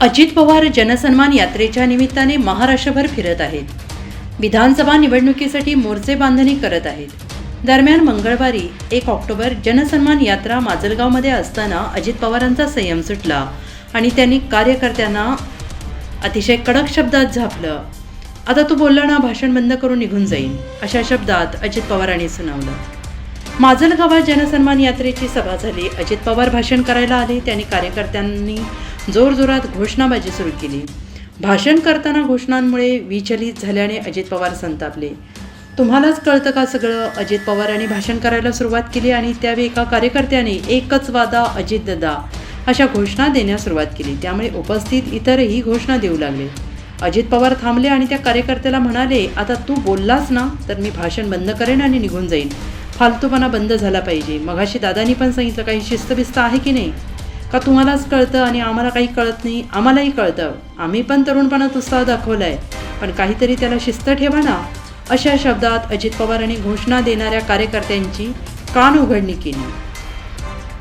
अजित पवार जनसन्मान यात्रेच्या निमित्ताने महाराष्ट्रभर फिरत आहेत. विधानसभा निवडणुकीसाठी मोर्चे बांधणी करत आहेत. दरम्यान मंगळवारी एक ऑक्टोबर जनसन्मान यात्रा माजलगावमध्ये असताना अजित पवारांचा संयम सुटला आणि त्यांनी कार्यकर्त्यांना अतिशय कडक शब्दात झापलं. आता तू बोलला ना भाषण बंद करून निघून जाईन अशा शब्दात अजित पवारांनी सुनावलं. माजलगावात जनसन्मान यात्रेची सभा झाली. अजित पवार भाषण करायला आले. त्यांनी कार्यकर्त्यांनी जोरजोरात घोषणाबाजी सुरू केली. भाषण करताना घोषणांमुळे विचलित झाल्याने अजित पवार संतापले. तुम्हालाच कळतं का सगळं? अजित पवारांनी भाषण करायला सुरुवात केली आणि त्यावेळी एका कार्यकर्त्याने एकच वादा अजित ददा अशा घोषणा देण्यास सुरुवात केली. त्यामुळे उपस्थित इतरही घोषणा देऊ लागले. अजित पवार थांबले आणि त्या कार्यकर्त्याला म्हणाले आता तू बोललास ना तर मी भाषण बंद करेन आणि निघून जाईन. फालतूपणा बंद झाला पाहिजे. मगाशी दादानी पण सांगितलं काही शिस्तबिस्त आहे की नाही? का तुम्हालाच कळतं आणि आम्हाला काही कळत नाही? आम्हालाही कळतं. आम्ही पण तरुणपणात उत्साह दाखवला आहे पण काहीतरी त्याला शिस्त ठेवा ना. अशा शब्दात अजित पवारांनी घोषणा देणाऱ्या कार्यकर्त्यांची कान उघडणी केली.